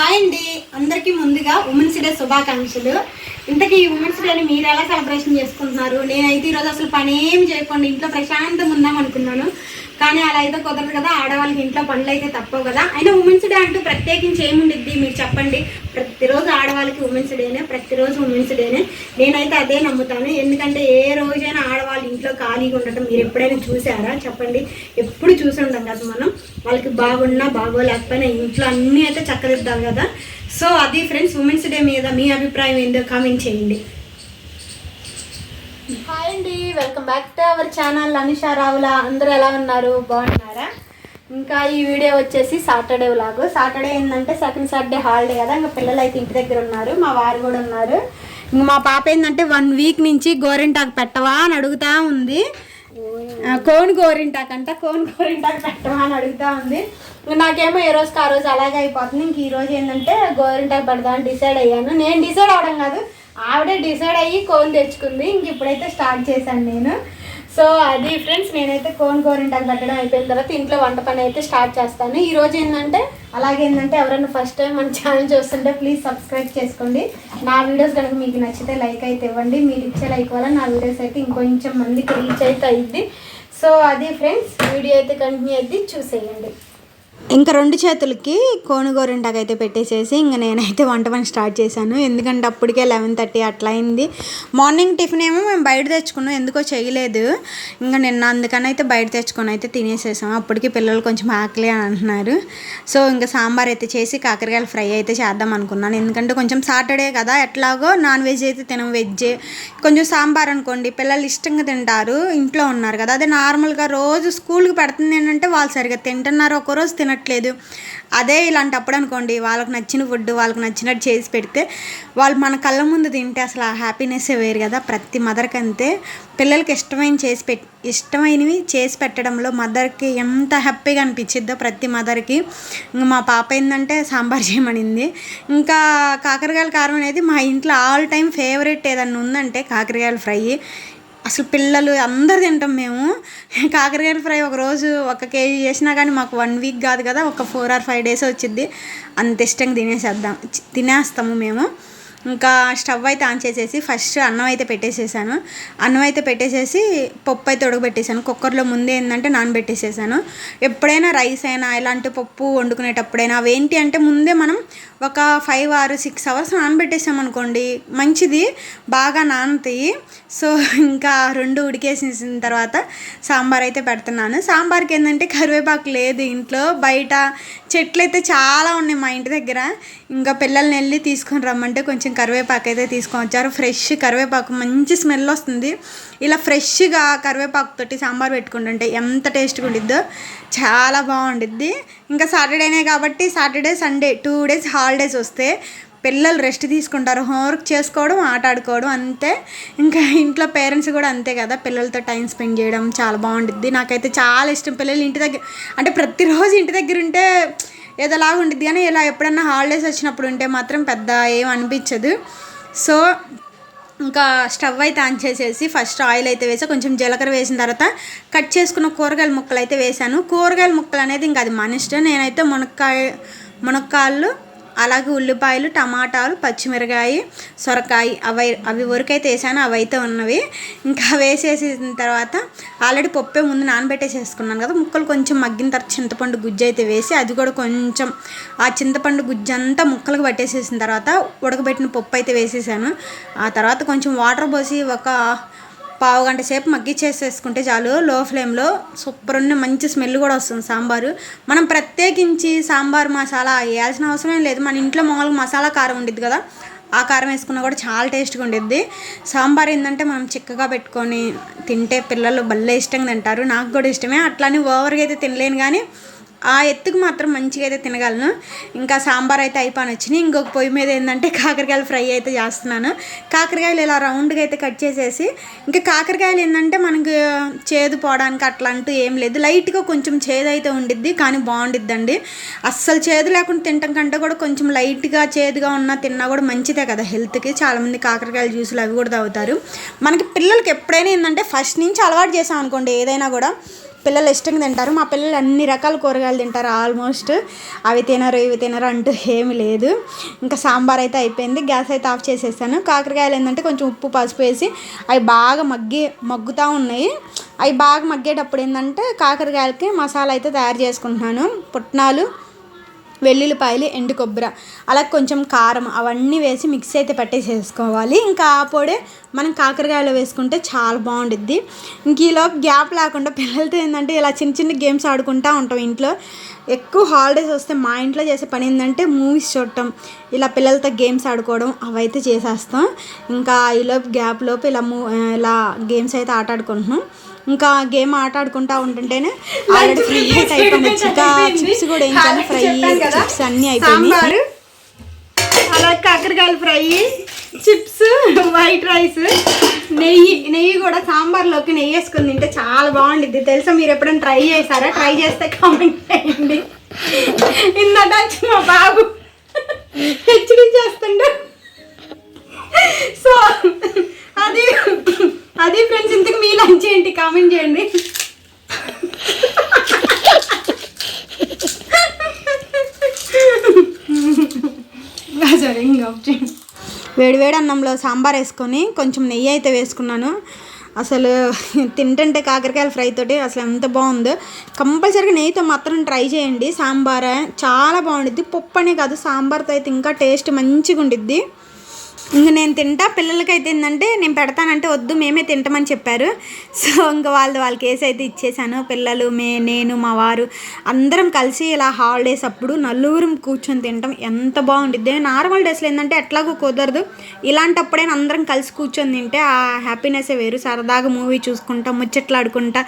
Hi అండి. అందరికీ ముందుగా ఉమెన్స్ డే శుభాకాంక్షలు. ఇంతకీ ఈ ఉమెన్స్ డేని మీరు ఎలా సెలబ్రేషన్ చేసుకుంటున్నారు? నేనైతే ఈరోజు అసలు పని ఏం చేయకుండా ఇంట్లో ప్రశాంతంగా ఉందాం అనుకున్నాను కానీ అలా అయితే కుదరదు కదా. ఆడవాళ్ళకి ఇంట్లో పనులు అయితే తప్పవు కదా. అయినా ఉమెన్స్ డే అంటూ ప్రత్యేకించి ఏముండిద్ది? మీరు చెప్పండి. ప్రతిరోజు ఆడవాళ్ళకి ఉమెన్స్ డేనే ప్రతిరోజు ఉమెన్స్ డేనే నేనైతే అదే నమ్ముతాను. ఎందుకంటే ఏ రోజైనా ఆడవాళ్ళు ఇంట్లో ఖాళీగా ఉండటం మీరు ఎప్పుడైనా చూసారా? చెప్పండి. ఎప్పుడు చూసి ఉంటాం కదా మనం. వాళ్ళకి బాగున్నా బాగోలేకపోయినా ఇంట్లో అన్నీ అయితే చక్కదిద్దాం కదా. సో అది ఫ్రెండ్స్ ఉమెన్స్ డే మీద మీ అభిప్రాయం ఏందో కామెంట్ చేయండి. హాయ్ అండి welcome back to our channel Anisha Ravula అందరూ ఎలా ఉన్నారు? బాగున్నారా? ఇంకా ఈ వీడియో వచ్చేసి సాటర్డే వ్లాగ్ సాటర్డే ఏంటంటే సెకండ్ సాటర్డే హాలిడే కదా ఇంకా పిల్లలు అయితే ఇంటి దగ్గర ఉన్నారు మా వారు కూడా ఉన్నారు. ఇంక మా పాప ఏంటంటే వన్ వీక్ నుంచి గోరింటాకు పెట్టవా అని అడుగుతా ఉంది. కోన్ గోరింటాకు అంట కోన్ గోరింటాకు పెట్టవా అని అడుగుతా ఉంది. నాకేమో ఏ రోజుకి ఆ రోజు అలాగే అయిపోతుంది. ఇంక ఈ రోజు ఏంటంటే గోరింటాకు పెడదామని డిసైడ్ అయ్యాను. నేను డిసైడ్ అవడం కాదు ఆవిడే డిసైడ్ అయ్యి కోన్ తెచ్చుకుంది. ఇంక ఇప్పుడైతే స్టార్ట్ చేశాను నేను. సో అది ఫ్రెండ్స్ నేనైతే కోన్ గోరింటాకు పెట్టడం అయిపోయిన తర్వాత ఇంట్లో వంట పని అయితే స్టార్ట్ చేస్తాను. ఈ రోజు ఏంటంటే అలాగే ఏంటంటే ఎవరైనా ఫస్ట్ టైం మన ఛానల్ చూస్తుంటే ప్లీజ్ సబ్స్క్రైబ్ చేసుకోండి. నా వీడియోస్ కనుక మీకు నచ్చితే లైక్ అయితే ఇవ్వండి. మీరు ఇచ్చే లైక్ వల్ల నా వీడియోస్ అయితే ఇంకొంచెం మందికి రీచ్ అయితే అయ్యిద్ది సో అది ఫ్రెండ్స్ వీడియో అయితే కంటిన్యూ అయితే చూసేయండి. ఇంకా రెండు చేతులకి కోను అయితే పెట్టేసేసి ఇంకా నేనైతే వంట పని స్టార్ట్ చేశాను. ఎందుకంటే అప్పటికే లెవెన్ థర్టీ అట్లా అయింది. మార్నింగ్ టిఫిన్ ఏమో మేము బయట తెచ్చుకున్నాం. ఎందుకో చేయలేదు. ఇంకా నిన్న అందుకని అయితే బయట తెచ్చుకొని అయితే తినేసేసాం. అప్పటికి పిల్లలు కొంచెం ఆకలి అని అంటున్నారు. సో ఇంకా సాంబార్ అయితే చేసి కాకరకాయలు ఫ్రై అయితే చేద్దాం అనుకున్నాను. ఎందుకంటే కొంచెం సాటర్డే కదా ఎట్లాగో నాన్ వెజ్ అయితే తినం. వెజ్ కొంచెం సాంబార్ అనుకోండి పిల్లలు ఇష్టంగా తింటారు. ఇంట్లో ఉన్నారు కదా. అదే నార్మల్గా రోజు స్కూల్కి పెడుతుంది ఏంటంటే వాళ్ళు సరిగ్గా తింటున్నారు. ఒకరోజు తినట్లేదు. అదే ఇలాంటప్పుడు అనుకోండి వాళ్ళకి నచ్చిన ఫుడ్ వాళ్ళకి నచ్చినట్టు చేసి పెడితే వాళ్ళు మన కళ్ళ ముందు తింటే అసలు ఆ హ్యాపీనెస్ వేరు కదా. ప్రతి మదర్కి అంతే. పిల్లలకి ఇష్టమైన చేసి పెట్ ఇష్టమైనవి చేసి పెట్టడంలో మదర్కి ఎంత హ్యాపీగా అనిపించిద్దో ప్రతి మదర్కి ఇంకా మా పాప ఏంటంటే సాంబార్ చేయమనింది. ఇంకా కాకరకాయల కారం అనేది మా ఇంట్లో ఆల్ టైం ఫేవరెట్ ఏదన్నా ఉందంటే కాకరకాయల ఫ్రై. అసలు పిల్లలు అందరు తింటాం మేము. కాకరకాయ ఫ్రై ఒక రోజు ఒక కేజీ చేసినా కానీ మాకు వన్ వీక్ కాదు కదా ఒక ఫోర్ ఆర్ ఫైవ్ డేస్ వచ్చింది అంత ఇష్టంగా తినేసేద్దాం. తినేస్తాము మేము. ఇంకా స్టవ్ అయితే ఆన్ చేసేసి ఫస్ట్ అన్నం అయితే పెట్టేసేసాను. అన్నం అయితే పెట్టేసేసి పప్పు అయితే ఉడకబెట్టేసాను. కుక్కర్లో ముందే ఏంటంటే నానబెట్టేసేసాను. ఎప్పుడైనా రైస్ అయినా ఇలాంటి పప్పు వండుకునేటప్పుడైనా అవేంటి అంటే ముందే మనం ఒక ఫైవ్ ఆర్ సిక్స్ అవర్స్ నానబెట్టేసాం అనుకోండి మంచిది. బాగా నానతాయి. సో ఇంకా రెండు ఉడికేసేసిన తర్వాత సాంబార్ అయితే పెడుతున్నాను. సాంబార్కి ఏంటంటే కరివేపాకు లేదు ఇంట్లో. బయట చెట్లు అయితే చాలా ఉన్నాయి మా ఇంటి దగ్గర. ఇంకా పిల్లల్ని వెళ్ళి తీసుకొని రమ్మంటే కొంచెం కరివేపాకు అయితే తీసుకొని వచ్చారు ఫ్రెష్ కరివేపాకు మంచి స్మెల్ వస్తుంది. ఇలా ఫ్రెష్గా కరివేపాకుతోటి సాంబార్ పెట్టుకుంటుంటే ఎంత టేస్ట్గా ఉండిద్దో. చాలా బాగుండిద్ది. ఇంకా సాటర్డేనే కాబట్టి Saturday Sunday two days holidays వస్తే పిల్లలు రెస్ట్ తీసుకుంటారు హోంవర్క్ చేసుకోవడం ఆట ఆడుకోవడం అంతే. ఇంకా ఇంట్లో పేరెంట్స్ కూడా అంతే కదా పిల్లలతో టైం స్పెండ్ చేయడం చాలా బాగుంటుంది నాకైతే చాలా ఇష్టం పిల్లలు ఇంటి దగ్గర అంటే ప్రతిరోజు ఇంటి దగ్గర ఉంటే ఏదోలాగా ఉండిద్ది. కానీ ఇలా ఎప్పుడన్నా హాలిడేస్ వచ్చినప్పుడు ఉంటే మాత్రం పెద్ద ఏం అనిపించదు. సో ఇంకా స్టవ్ అయితే ఆన్ చేసేసి ఫస్ట్ ఆయిల్ అయితే వేసా. కొంచెం జీలకర్ర వేసిన తర్వాత కట్ చేసుకున్న కూరగాయల ముక్కలు అయితే వేసాను. కూరగాయల ముక్కలు అనేది ఇంకా అది మన ఇష్టం. నేనైతే మునక్కాయ మునక్కాయలు అలాగే ఉల్లిపాయలు టమాటాలు పచ్చిమిరకాయ సొరకాయ అవి అవి వరకైతే వేసాను అవి అయితే ఉన్నవి. ఇంకా వేసేసిన తర్వాత ఆల్రెడీ పప్పే ముందు నానబెట్టేసేసుకున్నాను కదా ముక్కలు కొంచెం మగ్గిన తర్వాత చింతపండు గుజ్జు అయితే వేసి అది కూడా కొంచెం ఆ చింతపండు గుజ్జు అంతా ముక్కలకు పట్టేసేసిన తర్వాత ఉడకబెట్టిన పప్పు అయితే వేసేసాను. ఆ తర్వాత కొంచెం వాటర్ పోసి ఒక పావు గంట సేపు మగ్గిచ్చేసేసుకుంటే చాలు. లో ఫ్లేమ్లో సూపర్ ఉన్న మంచి స్మెల్ కూడా వస్తుంది సాంబారు. మనం ప్రత్యేకించి సాంబార్ మసాలా వేయాల్సిన అవసరం లేదు. మన ఇంట్లో మామూలుగా మసాలా కారం ఉండిద్ది కదా ఆ కారం వేసుకున్నా కూడా చాలా టేస్ట్గా ఉండిద్ది. సాంబార్ ఏంటంటే మనం చిక్కగా పెట్టుకొని తింటే పిల్లలు భలే ఇష్టంగా తింటారు. నాకు కూడా ఇష్టమే. అట్లానే ఓవర్గా అయితే తినలేను కానీ ఆ ఎత్తుకు మాత్రం మంచిగా అయితే తినగలను. ఇంకా సాంబార్ అయితే అయిపోయి వచ్చినాయి ఇంకొక పొయ్యి మీద ఏంటంటే కాకరకాయలు ఫ్రై అయితే చేస్తున్నాను. కాకరకాయలు ఇలా రౌండ్గా అయితే కట్ చేసేసి ఇంకా కాకరకాయలు ఏంటంటే మనకు చేదు పోవడానికి అట్లా అంటూ ఏం లేదు. లైట్గా కొంచెం చేదు అయితే ఉండిద్ది కానీ బాగుండిద్దండి. అస్సలు చేదు లేకుండా తినటం కంటే కూడా కొంచెం లైట్గా చేదుగా ఉన్నా తిన్నా కూడా మంచిదే కదా హెల్త్కి. చాలామంది కాకరకాయల జ్యూసులు అవి కూడా తాగుతారు. మనకి పిల్లలకి ఎప్పుడైనా ఏంటంటే ఫస్ట్ నుంచి అలవాటు చేసాం అనుకోండి ఏదైనా కూడా పిల్లలు ఇష్టంగా తింటారు. మా పిల్లలు అన్ని రకాల కూరగాయలు తింటారు ఆల్మోస్ట్. అవి తినరు ఇవి తినరు అంటూ ఏమి లేదు. ఇంకా సాంబార్ అయితే అయిపోయింది. గ్యాస్ అయితే ఆఫ్ చేసేసాను. కాకరకాయలు ఏంటంటే కొంచెం ఉప్పు పసుపు వేసి అవి బాగా మగ్గి మగ్గుతూ ఉన్నాయి. అవి బాగా మగ్గేటప్పుడు ఏంటంటే కాకరకాయలకి మసాలా అయితే తయారు చేసుకుంటున్నాను. పుట్నాలు వెల్లుల్లిపాయలు ఎండు కొబ్బరి అలా కొంచెం కారం అవన్నీ వేసి మిక్స్ అయితే పట్టేసేసుకోవాలి. ఇంకా ఆ పొడే మనం కాకరకాయలో వేసుకుంటే చాలా బాగుంటుంది ఇంక ఈలోపు గ్యాప్ లేకుండా పిల్లలతో ఏంటంటే ఇలా చిన్న చిన్న గేమ్స్ ఆడుకుంటూ ఉంటాం ఇంట్లో. ఎక్కువ హాలిడేస్ వస్తే మా ఇంట్లో చేసే పని ఏంటంటే మూవీస్ చూడటం ఇలా పిల్లలతో గేమ్స్ ఆడుకోవడం అవైతే చేసేస్తాం. ఇంకా ఈలోపు గ్యాప్ లోపు ఇలా మూ ఇలా గేమ్స్ అయితే ఆట ఆడుకుంటున్నాం. ఇంకా గేమ్ ఆట ఆడుకుంటా ఉంటుంటేనే ఆల్రెడీ ఫ్రీ అయితే అయిపోయింది. ఇంకా చిప్స్ కూడా ఏంటంటే ఫ్రై చిప్స్ అన్నీ అయిపోయినాయి. అలా కాకరకాయలు ఫ్రై చిప్స్ వైట్ రైస్ నెయ్యి నెయ్యి కూడా సాంబార్లోకి నెయ్యి వేసుకుని తింటే చాలా బాగుండిద్ది. తెలుసా? మీరు ఎప్పుడైనా ట్రై చేశారా? ట్రై చేస్తే కామెంట్ చేయండి. ఇందట మా బాబు హెచ్చడి చేస్తుండే. లంచ్ ఏంటి కామెంట్ చేయండి. సరే ఇంకా వేడివేడి అన్నంలో సాంబార్ వేసుకొని కొంచెం నెయ్యి అయితే వేసుకున్నాను. అసలు తింటుంటే కాకరకాయల ఫ్రై తోటి అసలు ఎంత బాగుందో. కంపల్సరీగా నెయ్యితో మాత్రం ట్రై చేయండి. సాంబార్ చాలా బాగుండిద్ది. పప్పు అనే కాదు సాంబార్తో అయితే ఇంకా టేస్ట్ మంచిగా ఉండిద్ది ఇంక నేను తింటా. పిల్లలకైతే ఏంటంటే నేను పెడతానంటే వద్దు మేమే తింటామని చెప్పారు. సో ఇంకా వాళ్ళు వాళ్ళ కేసు అయితే ఇచ్చేసాను. పిల్లలు మే నేను మా వారు అందరం కలిసి ఇలా హాలిడేస్ అప్పుడు నలుగురం కూర్చొని తింటాం. ఎంత బాగుంటుంది నార్మల్ డేస్లో ఏంటంటే ఎట్లాగో కుదరదు. ఇలాంటప్పుడైనా అందరం కలిసి కూర్చొని తింటే ఆ హ్యాపీనెస్ వేరు. సరదాగా మూవీ చూసుకుంటాం ముచ్చట్లాడుకుంటా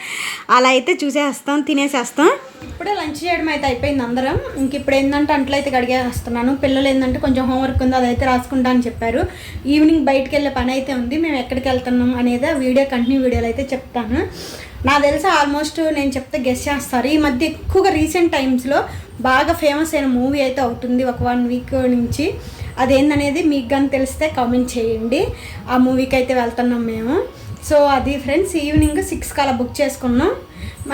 అలా అయితే చూసేస్తాం తినేసేస్తాం. ఇప్పుడే లంచ్ చేయడం అయితే అయిపోయింది అందరం. ఇంక ఇప్పుడు ఏంటంటే అంట్లో అయితే కడిగేస్తున్నాను. పిల్లలు ఏంటంటే కొంచెం హోంవర్క్ ఉంది అదైతే రాసుకుంటా అని చెప్పారు. ఈవినింగ్ బయటకు వెళ్ళే పని అయితే ఉంది మేము ఎక్కడికి వెళ్తున్నాం అనేది ఆ వీడియో కంటిన్యూ వీడియోలో అయితే చెప్తాను. నాకు తెలిసి ఆల్మోస్ట్ నేను చెప్తే గెస్ట్ చేస్తారు. ఈ మధ్య ఎక్కువగా రీసెంట్ టైమ్స్లో బాగా ఫేమస్ అయిన మూవీ అయితే అవుతుంది ఒక వన్ వీక్ నుంచి. అదేందనేది మీకు కానీ తెలిస్తే కామెంట్ చేయండి. ఆ మూవీకి అయితే వెళ్తున్నాం మేము. సో అది ఫ్రెండ్స్ ఈవినింగ్ సిక్స్కి అలా బుక్ చేసుకున్నాం.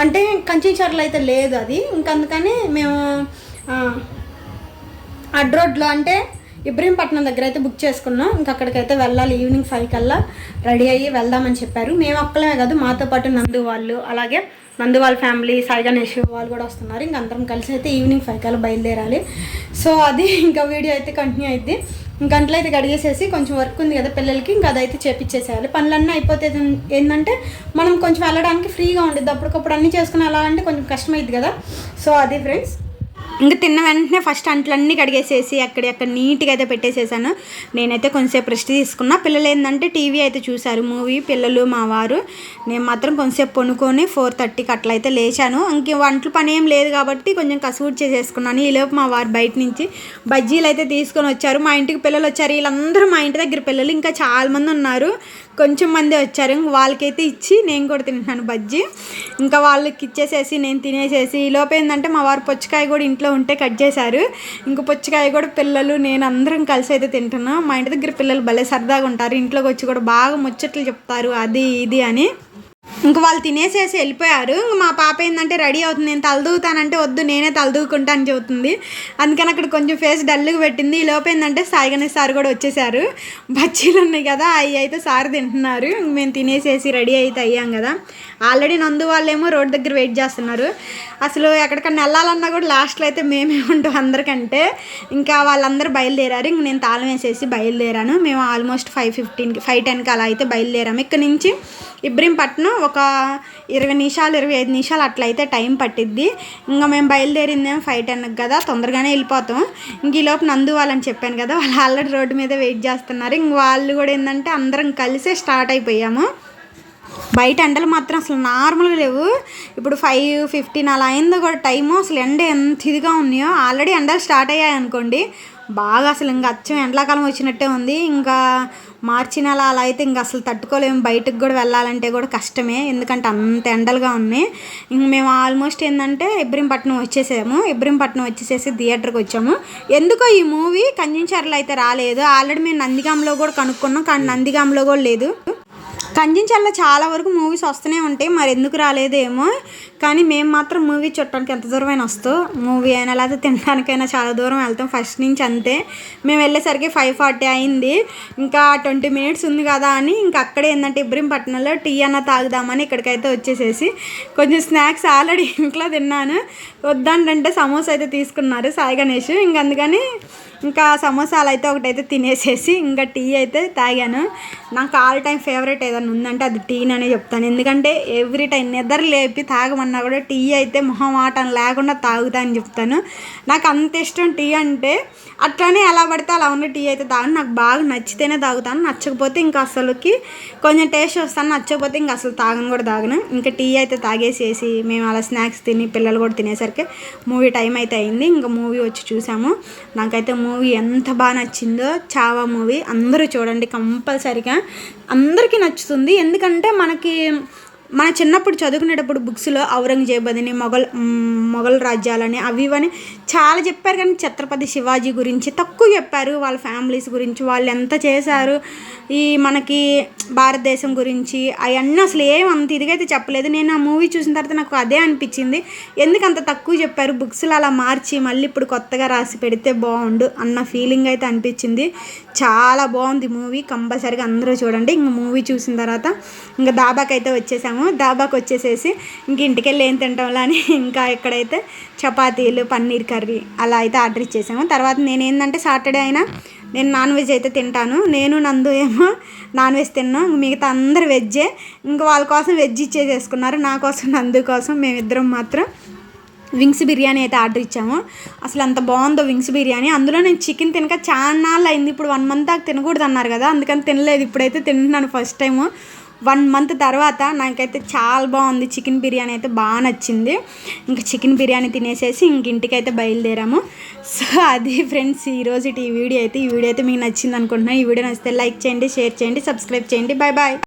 అంటే కంచెచర్లు అయితే లేదు అది. ఇంకందుకని మేము అడ్రోడ్లో అడ్ రోడ్లో అంటే ఇబ్రహీంపట్నం దగ్గర అయితే బుక్ చేసుకున్నాం. ఇంకా అక్కడికైతే వెళ్ళాలి. ఈవినింగ్ ఫైవ్ కల్లా రెడీ అయ్యి వెళ్దామని చెప్పారు. మేము ఒక్కలే కాదు మాతో పాటు నందు వాళ్ళు అలాగే నందు వాళ్ళ ఫ్యామిలీ సాయి గణేష్ వాళ్ళు కూడా వస్తున్నారు. ఇంక అందరం కలిసి అయితే ఈవినింగ్ ఫైవ్ కల్లా బయలుదేరాలి. సో అది ఇంకా వీడియో అయితే కంటిన్యూ అయింది ఇంక అయితే గడిగేసేసి కొంచెం వర్క్ ఉంది కదా పిల్లలకి ఇంకా అదైతే చేపించేసేయాలి పనులన్నీ అయిపోతే ఏంటంటే మనం కొంచెం వెళ్ళడానికి ఫ్రీగా ఉండేది అప్పటికప్పుడు అన్నీ చేసుకుని వెళ్ళాలంటే కొంచెం కష్టమైంది కదా. సో అది ఫ్రెండ్స్ ఇంకా తిన్న వెంటనే ఫస్ట్ అంట్లన్నీ కడిగేసేసి అక్కడ అక్కడ నీట్గా అయితే పెట్టేసేసాను. నేనైతే కొంచెంసేపు రెస్ట్ తీసుకున్నా. పిల్లలు ఏంటంటే టీవీ అయితే చూశారు. మూవీ పిల్లలు మా వారు. నేను మాత్రం కొంచెంసేపు పొనుకొని ఫోర్ థర్టీకి అట్లా అయితే లేచాను. ఇంక వంటలు పని ఏం లేదు కాబట్టి కొంచెం కసూట్ చేసేసుకున్నాను. ఈలోపు మా వారు బయట నుంచి బజ్జీలు అయితే తీసుకొని వచ్చారు. మా ఇంటికి పిల్లలు వచ్చారు. వీళ్ళందరూ మా ఇంటి దగ్గర పిల్లలు. ఇంకా చాలామంది ఉన్నారు. కొంచెం మంది వచ్చారు. వాళ్ళకైతే ఇచ్చి నేను కూడా తింటున్నాను బజ్జీ. ఇంకా వాళ్ళకి ఇచ్చేసేసి నేను తినేసేసి ఈ ఏంటంటే మా వారు పుచ్చకాయ కూడా ఇంట్లో ఉంటే కట్ చేశారు. ఇంక పుచ్చకాయ కూడా పిల్లలు నేను అందరం కలిసి అయితే తింటున్నాం. మా ఇంటి దగ్గర పిల్లలు భలే సరదాగా ఉంటారు. ఇంట్లోకి వచ్చి కూడా బాగా ముచ్చట్లు చెప్తారు. అది ఇది అని. ఇంక వాళ్ళు తినేసేసి వెళ్ళిపోయారు. ఇంక మా పాప ఏంటంటే రెడీ అవుతుంది. నేను తలదూగుతానంటే వద్దు. నేనే తలదూకుంటా అని చెబుతుంది. అందుకని అక్కడ కొంచెం ఫేస్ డల్గా పెట్టింది. ఈ లోపు ఏంటంటే సాయి గణేష్ సార్ కూడా వచ్చేసారు. బచ్చీలు ఉన్నాయి కదా అవి అయితే సార్ తింటున్నారు. ఇంక మేము తినేసేసి రెడీ అయితే అయ్యాం కదా. ఆల్రెడీ నందు వాళ్ళేమో రోడ్ దగ్గర వెయిట్ చేస్తున్నారు. అసలు ఎక్కడికన్నా వెళ్ళాలన్నా కూడా లాస్ట్లో అయితే మేమే ఉంటాం అందరికంటే. ఇంకా వాళ్ళందరూ బయలుదేరారు. ఇంక నేను తాళం వేసేసి బయలుదేరాను. మేము ఆల్మోస్ట్ ఫైవ్ ఫిఫ్టీన్కి ఫైవ్ టెన్కి అలా అయితే బయలుదేరాము. ఇక్కడ నుంచి ఇబ్రహీంపట్నం ఒక ఇరవై నిమిషాలు ఇరవై ఐదు నిమిషాలు అట్లయితే టైం పట్టిద్ది. ఇంకా మేము బయలుదేరిందేమో ఫైవ్ టెన్కి కదా తొందరగానే వెళ్ళిపోతాం. ఇంక ఈ లోపు నందు వాళ్ళని చెప్పాను కదా వాళ్ళు ఆల్రెడీ రోడ్డు మీద వెయిట్ చేస్తున్నారు. ఇంక వాళ్ళు కూడా ఏంటంటే అందరం కలిసే స్టార్ట్ అయిపోయాము. బయట ఎండలు మాత్రం అసలు నార్మల్గా లేవు. ఇప్పుడు ఫైవ్ ఫిఫ్టీన్ అలా అయిందో కూడా టైము. అసలు ఎండ ఎంత ఇదిగా ఉన్నాయో. ఆల్రెడీ ఎండలు స్టార్ట్ అయ్యాయి అనుకోండి. బాగా అసలు ఇంకా అచ్చం ఎండాకాలం వచ్చినట్టే ఉంది. ఇంకా మార్చి నెల అలా అయితే ఇంకా అసలు తట్టుకోలేము. బయటకు కూడా వెళ్ళాలంటే కూడా కష్టమే. ఎందుకంటే అంత ఎండలుగా ఉన్నాయి. ఇంక మేము ఆల్మోస్ట్ ఏంటంటే ఇబ్రహీంపట్నం వచ్చేసాము. ఇబ్రహీంపట్నం వచ్చేసేసి థియేటర్కి వచ్చాము. ఎందుకో ఈ మూవీ కంచెంచర్లు అయితే రాలేదు. ఆల్రెడీ మేము నందిగాంలో కూడా కనుక్కున్నాం. కానీ నందిగాంలో కూడా లేదు. కంచెంచల్ల చాలా వరకు మూవీస్ వస్తూనే ఉంటాయి. మరి ఎందుకు రాలేదేమో. కానీ మేము మాత్రం మూవీ చూడటానికి ఎంత దూరమైనా వస్తూ మూవీ అయినా లేకపోతే తినడానికైనా చాలా దూరం వెళ్తాం. ఫస్ట్ నుంచి అంతే. మేము వెళ్ళేసరికి ఫైవ్ ఫార్టీ అయింది. ఇంకా ట్వంటీ మినిట్స్ ఉంది కదా అని ఇంకా అక్కడే ఏంటంటే ఇబ్రహీంపట్నంలో టీ అన్న తాగుదామని ఇక్కడికైతే వచ్చేసేసి కొంచెం స్నాక్స్ ఆల్రెడీ ఇంట్లో తిన్నాను. వద్దంటే సమోసా అయితే తీసుకున్నారు సాయి గణేష్. ఇంకా అందుకని ఇంకా సమోసాలు అయితే ఒకటైతే తినేసేసి ఇంకా టీ అయితే తాగాను. నాకు ఆల్ టైం ఫేవరెట్ ఏదో ఏదైనా ఉందంటే అది టీననే చెప్తాను. ఎందుకంటే ఎవ్రీ టైం నిద్ర లేపి తాగమన్నా కూడా టీ అయితే మొహమాటం లేకుండా తాగుతా అని చెప్తాను. నాకు అంత ఇష్టం టీ అంటే అట్లానే ఎలా పడితే అలా ఉన్న టీ అయితే తాగను. నాకు బాగా నచ్చితేనే తాగుతాను. నచ్చకపోతే ఇంకా అసలుకి కొంచెం టేస్ట్ వస్తాను. నచ్చకపోతే ఇంకా అసలు తాగను కూడా తాగను. ఇంకా టీ అయితే తాగేసేసి మేము అలా స్నాక్స్ తిని పిల్లలు కూడా తినేసరికి మూవీ టైం అయితే అయింది. ఇంకా మూవీ వచ్చి చూసాము. నాకైతే మూవీ ఎంత బాగా నచ్చిందో చావా మూవీ. అందరూ చూడండి కంపల్సరిగా. అందరికీ నచ్చుతుంది. ఎందుకంటే మనకి మన చిన్నప్పుడు చదువుకునేటప్పుడు బుక్స్లో ఔరంగజేబ్ అని మొఘల్ మొఘల్ రాజ్యాలని అవి ఇవని చాలా చెప్పారు కానీ ఛత్రపతి శివాజీ గురించి తక్కువ చెప్పారు. వాళ్ళ ఫ్యామిలీస్ గురించి వాళ్ళు ఎంత చేశారు ఈ మనకి భారతదేశం గురించి అవన్నీ అసలు ఏం అంత చెప్పలేదు. నేను ఆ మూవీ చూసిన తర్వాత నాకు అదే అనిపించింది. ఎందుకు అంత తక్కువ చెప్పారు? బుక్స్లో అలా మార్చి మళ్ళీ ఇప్పుడు కొత్తగా రాసి పెడితే బాగుండు అన్న ఫీలింగ్ అయితే అనిపించింది. చాలా బాగుంది మూవీ. కంపల్సరీగా అందరూ చూడండి. ఇంక మూవీ చూసిన తర్వాత ఇంకా దాబాకి అయితే వచ్చేసాము దాబాకు వచ్చేసేసి ఇంక ఇంటికెళ్ళి ఏం తింటాంలా అని ఇంకా ఇక్కడైతే చపాతీలు పన్నీర్ కర్రీ అలా అయితే ఆర్డర్ ఇచ్చేసాము. తర్వాత నేను ఏంటంటే సాటర్డే అయినా నేను నాన్ వెజ్ అయితే తింటాను. నేను నందు ఏమో నాన్ వెజ్ తిన్నాం. ఇంక మిగతా అందరు వెజ్జే. ఇంకా వాళ్ళ కోసం వెజ్ ఇచ్చేసేసుకున్నారు. నా కోసం నందు కోసం మేమిద్దరం మాత్రం వింగ్స్ బిర్యానీ అయితే ఆర్డర్ ఇచ్చాము. అసలు అంత బాగుందో వింగ్స్ బిర్యానీ. అందులో నేను చికెన్ తినక చాలా నాళ్ళు అయింది ఇప్పుడు వన్ మంత్ దాకా తినకూడదు అన్నారు కదా. అందుకని తినలేదు. ఇప్పుడైతే తింటున్నాను ఫస్ట్ టైము. వన్ మంత్ తర్వాత నాకైతే చాలా బాగుంది. చికెన్ బిర్యానీ అయితే బాగా నచ్చింది. ఇంకా చికెన్ బిర్యానీ తినేసేసి ఇంక ఇంటికైతే బయలుదేరాము. సో అది ఫ్రెండ్స్ ఈరోజు ఈ వీడియో అయితే ఈ వీడియో అయితే మీకు నచ్చింది అనుకుంటున్నాను ఈ వీడియో నచ్చితే లైక్ చేయండి షేర్ చేయండి సబ్స్క్రైబ్ చేయండి. Bye bye